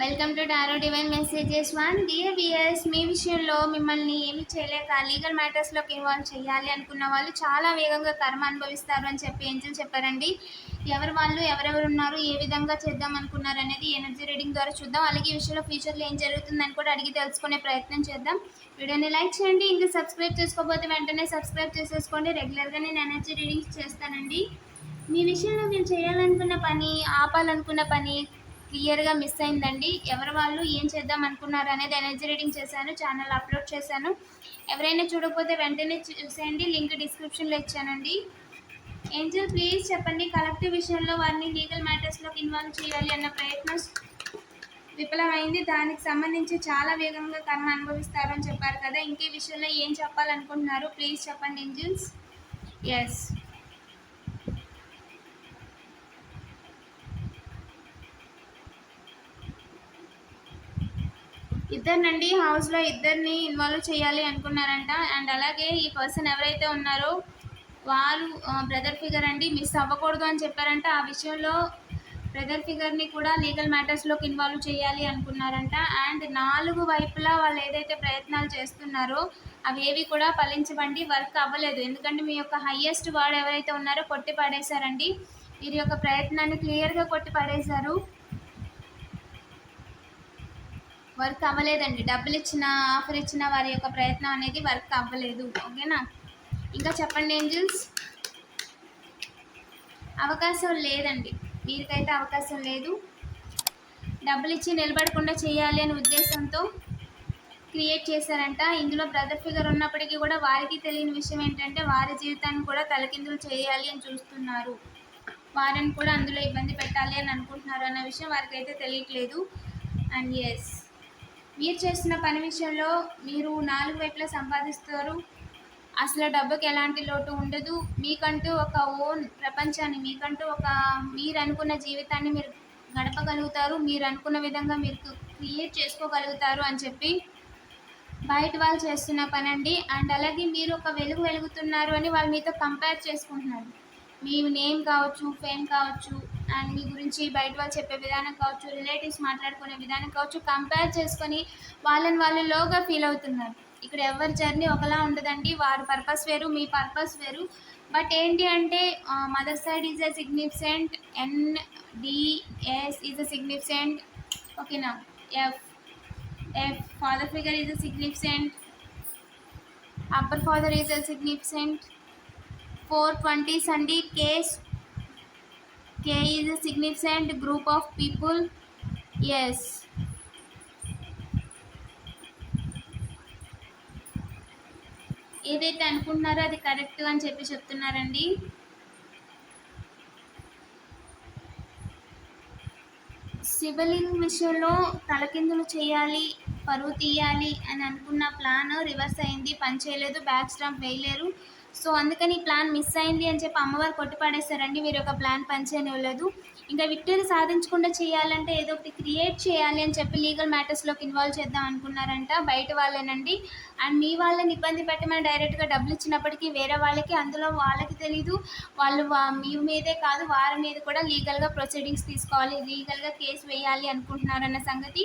Welcome to tarot divine messages one dear viewers మీ విషయంలో మిమ్మల్ని ఏమి చేయలేక లీగల్ మ్యాటర్స్లోకి ఇన్వాల్వ్ చేయాలి అనుకున్న వాళ్ళు చాలా వేగంగా కర్మ అనుభవిస్తారు అని చెప్పి ఏంజల్ చెప్పారండి. ఎవరు వాళ్ళు ఎవరెవరు ఉన్నారు ఏ విధంగా చేద్దాం అనుకున్నారు అనేది ఎనర్జీ రీడింగ్ ద్వారా చూద్దాం. అలాగే ఈ విషయంలో ఫ్యూచర్లో ఏం జరుగుతుందని కూడా అడిగి తెలుసుకునే ప్రయత్నం చేద్దాం. వీడియోని లైక్ చేయండి ఇంకా సబ్స్క్రైబ్ చేసుకోకపోతే వెంటనే సబ్స్క్రైబ్ చేసేసుకోండి. రెగ్యులర్గా నేను ఎనర్జీ రీడింగ్స్ చేస్తానండి. మీ విషయంలో మీరు చేయాలనుకున్న పని ఆపాలనుకున్న పని క్లియర్గా మిస్ అయిందండి. ఎవరి వాళ్ళు ఏం చేద్దాం అనుకున్నారు అనేది ఎనర్జీ రీడింగ్ చేశాను ఛానల్ అప్లోడ్ చేశాను. ఎవరైనా చూడకపోతే వెంటనే చూసేయండి. లింక్ డిస్క్రిప్షన్లో ఇచ్చానండి. ఏంజల్ ప్లీజ్ చెప్పండి. కలెక్టివ్ విషయంలో వారిని లీగల్ మ్యాటర్స్లోకి ఇన్వాల్వ్ చేయాలి అన్న ప్రయత్నం విఫలమైంది. దానికి సంబంధించి చాలా వేగంగా కర్మ అనుభవిస్తారు అని చెప్పారు కదా. ఇంకే విషయంలో ఏం చెప్పాలనుకుంటున్నారు? ప్లీజ్ చెప్పండి ఏంజల్స్. ఎస్ ఇద్దరినండి హౌస్లో ఇద్దరిని ఇన్వాల్వ్ చేయాలి అనుకున్నారంట. అండ్ అలాగే ఈ పర్సన్ ఎవరైతే ఉన్నారో వారు బ్రదర్ ఫిగర్ అండి మిస్ అవ్వకూడదు అని చెప్పారంట. ఆ విషయంలో బ్రదర్ ఫిగర్ని కూడా లీగల్ మ్యాటర్స్లోకి ఇన్వాల్వ్ చేయాలి అనుకున్నారంట. అండ్ నాలుగు వైపులా వాళ్ళు ఏదైతే ప్రయత్నాలు చేస్తున్నారో అవి ఏవి కూడా ఫలించబండి వర్క్ అవ్వలేదు. ఎందుకంటే మీ యొక్క హయ్యెస్ట్ వాడు ఎవరైతే ఉన్నారో కొట్టి పడేశారండి. వీరి యొక్క ప్రయత్నాన్ని క్లియర్గా కొట్టి పడేశారు. వర్క్ అవ్వలేదండి. డబ్బులు ఇచ్చిన ఆఫర్ ఇచ్చిన వారి యొక్క ప్రయత్నం అనేది వర్క్ అవ్వలేదు. ఓకేనా? ఇంకా చెప్పండి ఏంజిల్స్? అవకాశం లేదండి. వీరికైతే అవకాశం లేదు. డబ్బులు ఇచ్చి నిలబడకుండా చేయాలి అనే ఉద్దేశంతో క్రియేట్ చేశారంట. ఇందులో బ్రదర్ ఫిగర్ ఉన్నప్పటికీ కూడా వారికి తెలియని విషయం ఏంటంటే వారి జీవితాన్ని కూడా తలకిందులు చేయాలి అని చూస్తున్నారు. వారిని కూడా అందులో ఇబ్బంది పెట్టాలి అని అనుకుంటున్నారు అన్న విషయం వారికి అయితే తెలియట్లేదు. అండ్ ఎస్ మీరు చేస్తున్న పని విషయంలో మీరు నాలుగు వైపులా సంపాదిస్తారు. అసలు డబ్బుకి ఎలాంటి లోటు ఉండదు. మీకంటూ ఒక ఓన్ ప్రపంచాన్ని మీకంటూ ఒక మీరు అనుకున్న జీవితాన్ని మీరు గడపగలుగుతారు. మీరు అనుకున్న విధంగా మీరు క్రియేట్ చేసుకోగలుగుతారు అని చెప్పి బయట వాళ్ళు చేస్తున్న పని అండి అండ్ అలాగే మీరు ఒక వెలుగు వెలుగుతున్నారు అని వాళ్ళు మీతో కంపేర్ చేసుకుంటున్నారు. మీ నేమ్ కావచ్చు ఫేమ్ కావచ్చు అండ్ మీ గురించి బయట వాళ్ళు చెప్పే విధానం కావచ్చు రిలేటివ్స్ మాట్లాడుకునే విధానం కావచ్చు కంపేర్ చేసుకొని వాళ్ళని వాళ్ళు లోగా ఫీల్ అవుతున్నారు. ఇక్కడ ఎవరి జర్నీ ఒకలా ఉండదండి. వారి పర్పస్ వేరు మీ పర్పస్ వేరు. బట్ ఏంటి అంటే mother side is a significant NDS is a significant. ఓకేనా? F F father figure is a significant. Upper father is a significant. Four twenties అండి case K is a significant group of people yes. ఏదైతే అనుకుంటున్నారో అది correct అని చెప్పి చెప్తున్నారండి. శివలింగ్ విషయంలో తలకిందులు చేయాలి పరువు తీయాలి అని అనుకున్న ప్లాన్ రివర్స్ అయింది. పని చేయలేదు బ్యాక్ స్టాంప్ వేయలేరు. సో అందుకని ఈ ప్లాన్ మిస్ అయింది అని చెప్పి అమ్మవారు కొట్టిపడేశారండి మీరు ఒక ప్లాన్ పనిచేయనివ్వలేదు ఇంకా విక్టరీ సాధించకుండా చేయాలంటే ఏదో ఒకటి క్రియేట్ చేయాలి అని చెప్పి లీగల్ మ్యాటర్స్లోకి ఇన్వాల్వ్ చేద్దాం అనుకున్నారంట. బయట వాళ్ళేనండి. అండ్ మీ వాళ్ళని ఇబ్బంది పెట్టి మనం డైరెక్ట్గా డబ్బులు ఇచ్చినప్పటికీ వేరే వాళ్ళకి అందులో వాళ్ళకి తెలీదు. వాళ్ళు మీ మీదే కాదు వారి మీద కూడా లీగల్గా ప్రొసీడింగ్స్ తీసుకోవాలి లీగల్గా కేసు వేయాలి అనుకుంటున్నారన్న సంగతి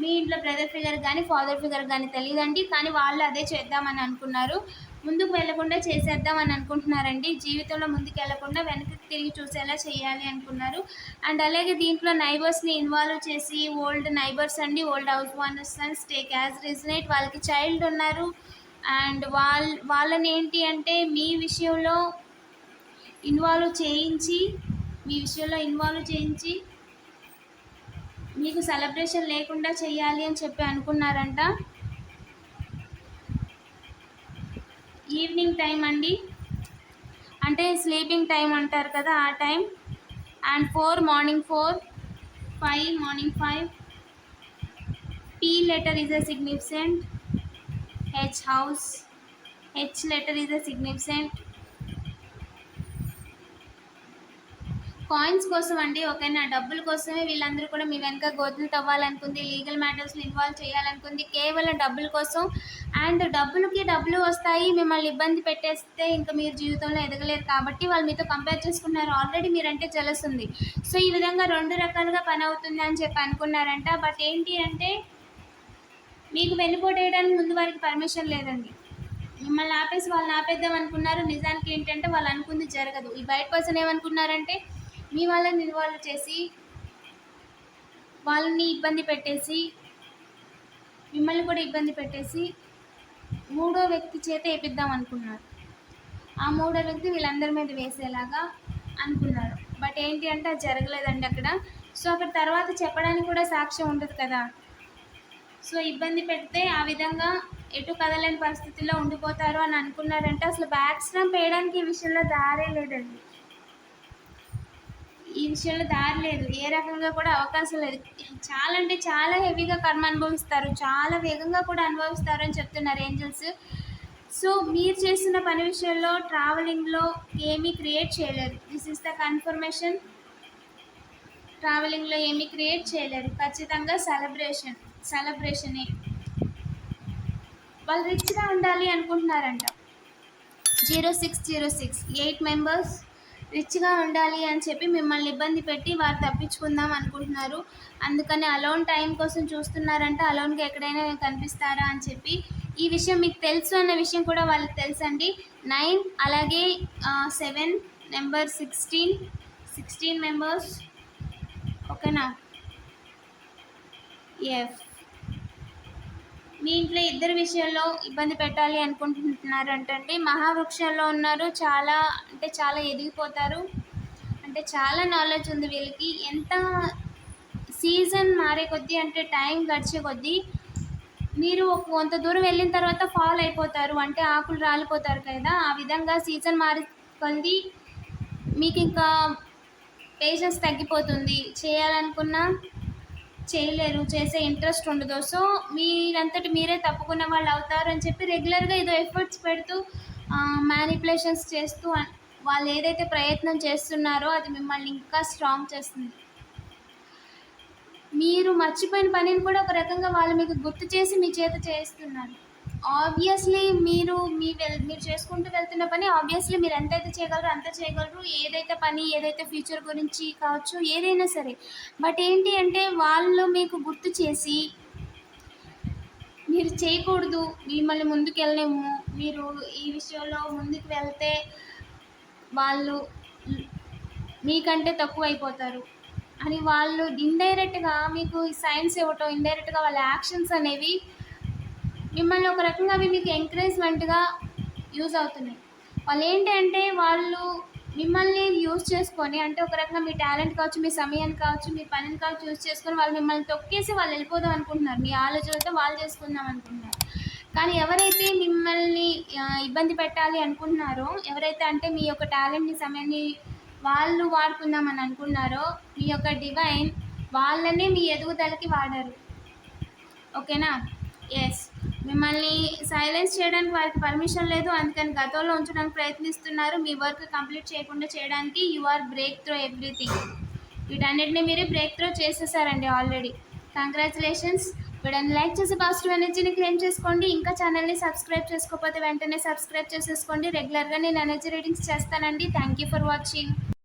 మీ ఇంట్లో బ్రదర్ ఫిగర్ కానీ ఫాదర్ ఫిగర్ కానీ తెలియదండి కానీ వాళ్ళు అదే చేద్దామని అనుకున్నారు. ముందుకు వెళ్ళకుండా చేసేద్దామని అనుకుంటున్నారండి. జీవితంలో ముందుకు వెళ్ళకుండా వెనక్కి తిరిగి చూసేలా చేయాలి అనుకున్నారు. అండ్ అలాగే దీంట్లో నైబర్స్ని ఇన్వాల్వ్ చేసి ఓల్డ్ నైబర్స్ అండి old house owners and take as resonate. వాళ్ళకి చైల్డ్ ఉన్నారు. అండ్ వాళ్ళ వాళ్ళని ఏంటి అంటే మీ విషయంలో ఇన్వాల్వ్ చేయించి మీ విషయంలో ఇన్వాల్వ్ చేయించి మీకు సెలబ్రేషన్ లేకుండా చేయాలి అని చెప్పి అనుకున్నారంట. ఈవినింగ్ టైం అండి. అంటే స్లీపింగ్ టైం అంటారు కదా ఆ time. And four morning four five morning five. P letter is a significant H house H letter is a significant coins కోసం అండి ఓకేనా? డబ్బుల కోసమే వీళ్ళందరూ కూడా మీ వెనక గోతులు తవ్వాలనుకుంది లీగల్ మ్యాటర్స్లో ఇన్వాల్వ్ చేయాలనుకుంది. కేవలం డబ్బుల కోసం. అండ్ డబ్బులకి డబ్బులు వస్తాయి మిమ్మల్ని ఇబ్బంది పెట్టేస్తే ఇంకా మీరు జీవితంలో ఎదగలేరు కాబట్టి వాళ్ళు మీతో కంపేర్ చేసుకున్నారు. ఆల్రెడీ మీరంటే తెలుస్తుంది సో ఈ విధంగా రెండు రకాలుగా పని అవుతుంది అని చెప్పి అనుకున్నారంట. బట్ ఏంటి అంటే మీకు వెళ్ళిపోటేయడానికి ముందు వారికి పర్మిషన్ లేదండి. మిమ్మల్ని ఆపేసి వాళ్ళని ఆపేద్దాం అనుకున్నారు. నిజానికి ఏంటంటే వాళ్ళు అనుకుంది జరగదు. ఈ బయట పర్సన్ ఏమనుకున్నారంటే మీ వాళ్ళని ఇన్వాల్వ్ చేసి వాళ్ళని ఇబ్బంది పెట్టేసి మిమ్మల్ని కూడా ఇబ్బంది పెట్టేసి మూడో వ్యక్తి చేత వేపిద్దాం అనుకున్నారు. ఆ మూడో వ్యక్తి వీళ్ళందరి మీద వేసేలాగా అనుకున్నారు. బట్ ఏంటి అంటే అది జరగలేదండి అక్కడ. సో అక్కడ తర్వాత చెప్పడానికి కూడా సాక్ష్యం ఉండదు కదా. సో ఇబ్బంది పెడితే ఆ విధంగా ఎటు కదలేని పరిస్థితిలో ఉండిపోతారు అని అనుకున్నారంటే అసలు బ్యాక్ స్టాంప్ వేయడానికి ఈ విషయంలో దారే లేదండి. ఈ విషయంలో దారి లేదు. ఏ రకంగా కూడా అవకాశం లేదు. చాలా అంటే చాలా హెవీగా కర్మ అనుభవిస్తారు. చాలా వేగంగా కూడా అనుభవిస్తారు అని చెప్తున్నారు ఏంజల్స్. సో మీరు చేస్తున్న పని విషయంలో ట్రావెలింగ్లో ఏమీ క్రియేట్ చేయలేరు. This is the confirmation. ట్రావెలింగ్లో ఏమీ క్రియేట్ చేయలేరు. ఖచ్చితంగా సెలబ్రేషన్ సెలబ్రేషనే. వాళ్ళు రిచ్గా ఉండాలి అనుకుంటున్నారంట. Zero six zero six. Eight members. రిచ్గా ఉండాలి అని చెప్పి మిమ్మల్ని ఇబ్బంది పెట్టి వారు తప్పించుకుందాం అనుకుంటున్నారు. అందుకని అలోన్ టైం కోసం చూస్తున్నారంటే అలోన్గా ఎక్కడైనా కనిపిస్తారా అని చెప్పి. ఈ విషయం మీకు తెలుసు అన్న విషయం కూడా వాళ్ళకి తెలుసండి. నైన్ అలాగే seven number sixteen sixteen members ఓకేనా? ఎఫ్ మీ ఇంట్లో ఇద్దరు విషయంలో ఇబ్బంది పెట్టాలి అనుకుంటున్నారు అంటే మహావృక్షంలో ఉన్నారు. చాలా అంటే చాలా ఎదిగిపోతారు. అంటే చాలా నాలెడ్జ్ ఉంది వీళ్ళకి. ఎంత సీజన్ మారే కొద్దీ అంటే టైం గడిచే కొద్దీ మీరు కొంత దూరం వెళ్ళిన తర్వాత ఫాల్ అయిపోతారు. అంటే ఆకులు రాలిపోతారు కదా. ఆ విధంగా సీజన్ మారి కొద్దీ మీకు ఇంకా పేషెన్స్ తగ్గిపోతుంది. చేయాలనుకున్నా చేయలేరు చేసే ఇంట్రెస్ట్ ఉండదు. సో మీరంతటి మీరే తప్పుకున్న వాళ్ళు అవుతారు అని చెప్పి రెగ్యులర్గా ఏదో ఎఫర్ట్స్ పెడుతూ మ్యానిపులేషన్స్ చేస్తూ వాళ్ళు ఏదైతే ప్రయత్నం చేస్తున్నారో అది మిమ్మల్ని ఇంకా స్ట్రాంగ్ చేస్తుంది. మీరు మర్చిపోయిన పనిని కూడా ఒక రకంగా వాళ్ళు మీకు గుర్తు చేసి మీ చేత చేస్తున్నారు ఆబ్వియస్లీ మీరు మీ వెల్ మీరు చేసుకుంటూ వెళ్తున్న పని ఆబ్వియస్లీ మీరు ఎంతైతే చేయగలరో అంత చేయగలరు. ఏదైతే పని ఏదైతే ఫ్యూచర్ గురించి కావచ్చు ఏదైనా సరే. బట్ ఏంటి అంటే వాళ్ళు మీకు గుర్తు చేసి మీరు చేయకూడదు మిమ్మల్ని ముందుకు వెళ్ళలేము మీరు ఈ విషయంలో ముందుకు వెళ్తే వాళ్ళు మీకంటే తక్కువ అయిపోతారు. అని వాళ్ళు ఇండైరెక్ట్గా మీకు సైన్స్ ఇవ్వటం ఇండైరెక్ట్గా వాళ్ళ యాక్షన్స్ అనేవి మిమ్మల్ని ఒక రకంగా అవి మీకు ఎంకరేజ్మెంట్గా యూజ్ అవుతున్నాయి. వాళ్ళు ఏంటంటే వాళ్ళు మిమ్మల్ని యూజ్ చేసుకొని అంటే ఒక రకంగా మీ టాలెంట్ కావచ్చు మీ సమయాన్ని కావచ్చు మీ పనిని కావచ్చు యూజ్ చేసుకొని వాళ్ళు మిమ్మల్ని తొక్కేసి వాళ్ళు వెళ్ళిపోదాం అనుకుంటున్నారు. మీ ఆలోచనలతో వాళ్ళు చేసుకుందాం అనుకుంటున్నారు. కానీ ఎవరైతే మిమ్మల్ని ఇబ్బంది పెట్టాలి అనుకుంటున్నారో ఎవరైతే అంటే మీ యొక్క టాలెంట్ని సమయాన్ని వాళ్ళు వాడుకుందామని అనుకున్నారో మీ యొక్క డివైన్ వాళ్ళనే మీ ఎదుగుదలకి వాడారు. ఓకేనా ఎస్ మిమ్మల్ని సైలెన్స్ చేయడానికి వారికి పర్మిషన్ లేదు. అందుకని గతంలో ఉంచడానికి ప్రయత్నిస్తున్నారు. మీ వర్క్ కంప్లీట్ చేయకుండా చేయడానికి you are break through everything వీటన్నిటిని మీరు బ్రేక్ త్రో చేసేసారండి ఆల్రెడీ కంగ్రాచులేషన్స్ వీడియోని లైక్ చేసి పాజిటివ్ ఎనర్జీని క్లెయిమ్ చేసుకోండి. ఇంకా ఛానల్ని సబ్స్క్రైబ్ చేసుకోకపోతే వెంటనే సబ్స్క్రైబ్ చేసేసుకోండి. రెగ్యులర్గా నేను ఎనర్జీ రీడింగ్స్ చేస్తానండి. Thank you for watching